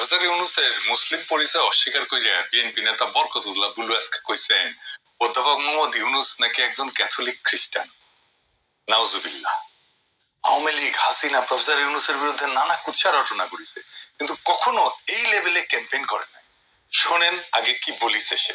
Professor ইউনুসের মুসলিম পরিচয় অস্বীকার করিয়া বিএনপি নেতা বরকতুল্লাহ কইছেন, অধ্যাপক মোহাম্মদ ইউনুস নাকি একজন ক্যাথলিক খ্রিস্টান। নাউজুবিল্লাহ। আওয়ামী লীগ, হাসিনা, প্রফেসর ইউনুসের বিরুদ্ধে নানা কুৎসা রটনা করেছে, কিন্তু কখনো এই লেভেলে ক্যাম্পেইন করে নাই। শোনেন আগে কি বলিছে সে।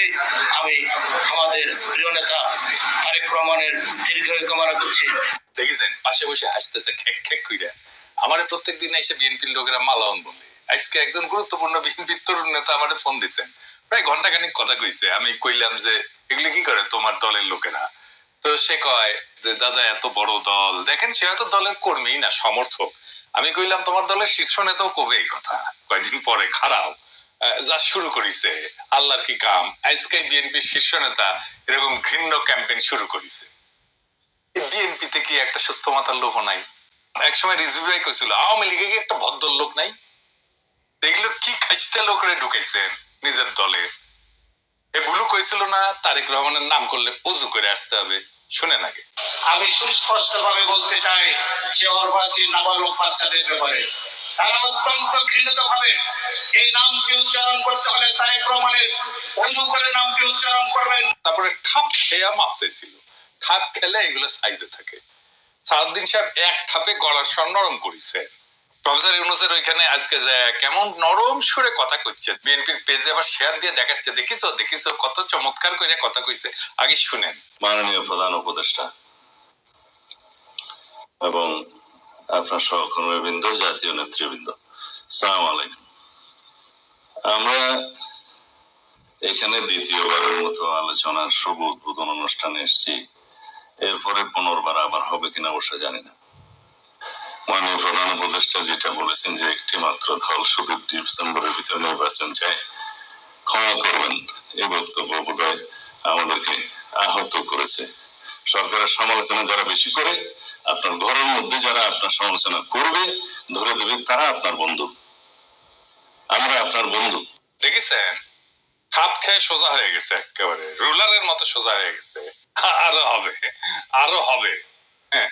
আমি আমাদের প্রিয় নেতা তারেক রহমানের দীর্ঘায়ু কামনা করছি। দেখেছেন, পাশে বসে হাসতেছে, খেক খেক কইরা। আমার প্রত্যেক দিন এসে বিএনপির লোকেরা মালাওন বলে আজকে একজন গুরুত্বপূর্ণ বিএনপির তরুণ নেতা আমাদের ফোন দিছেন। প্রায় ঘণ্টা খানিক কথা কইছে। আমি কইলাম যে, এগুলি কি করে তোমার দলের লোকেরা? তো সে কয় যে, দাদা, এত বড় দল। দেখেন, সে হয়তো দলের কর্মী না, সমর্থক। আমি কইলাম, তোমার দলের শীর্ষ নেতাও কবে এই কথা? কয়েকদিন পরে, খারাপ। যা শুরু করিছে, আল্লাহর কি কাম? আজকে বিএনপির শীর্ষ নেতা এরকম ঘৃণ্য ক্যাম্পেইন শুরু করেছে। বিএনপিতে কি একটা সুস্থ মাথার লোক নাই। একসময় রিজভি ভাই কইছিল, আওয়ামী লীগে কি একটা ভদ্র লোক নাই? এগুলো কি খাইস্তা লোকরে ঢুকাইছেন নিজের দলে? এ ভুলু কইছিল না, তারেক রহমানের নাম করলে উজু করে আসতে হবে, শুনে নাকি আমি সুস্পষ্ট ভাবে বলতে চাই যে অর্বাচী নাবালক বাচ্চাদের ব্যাপারে। তারা অত্যন্ত ঘৃণিত ভাবে এই নামটি উচ্চারণ করতে হলে তারেক রহমানের অজু করে নামটি উচ্চারণ করবেন। তারপরে ঠাপ খেয়া মাপ চাইছিল। ঠাপ খেলে এগুলো সাইজে থাকে। সাউদ্দিন সাহেব এক ঠাপে গলার স্বর নরম করেছে। প্রফেসর ইউনুসের ওইখানে আজকে যে কেমন নরম সুরে কথা কইছে বিএনপির পেজে আবার শেয়ার দিয়ে দেখাচ্ছে। দেখিছো? দেখিছো? কত চমৎকার করে কথা কইছে। আগে শুনেন। মাননীয় প্রধান উপদেষ্টা এবং আপনার সহকর্মীবৃন্দ জাতীয় নেতৃবৃন্দ। সালাম আলাইকুম। আমরা এখানে দ্বিতীয়বারের মতো আলোচনার শুভ উদ্বোধন অনুষ্ঠানে এসেছি। এরপরে পুনর্বার আবার হবে কিনা অবশ্য জানি না। মাননীয় প্রধান উপদেষ্টা যেটা বলেছেন যে একটি মাত্র দল শুধু ডিসেম্বরের ভিতরে নির্বাচন চায়, ক্ষমা করবেন। এই বক্তব্য বোধহয় আমাদেরকে আহত করেছে। সরকারের সমালোচনা যারা বেশি করে, আপনার ঘরের মধ্যে যারা আপনার সমালোচনা করবে, ধরে দেবে তারা আপনার বন্ধু। আমরা আপনার বন্ধু। দেখেছেন? খাপ খেয়ে সোজা হয়ে গেছে একেবারে। রুলারের মতো সোজা হয়ে গেছে। আরও হবে। আরও হবে। হ্যাঁ।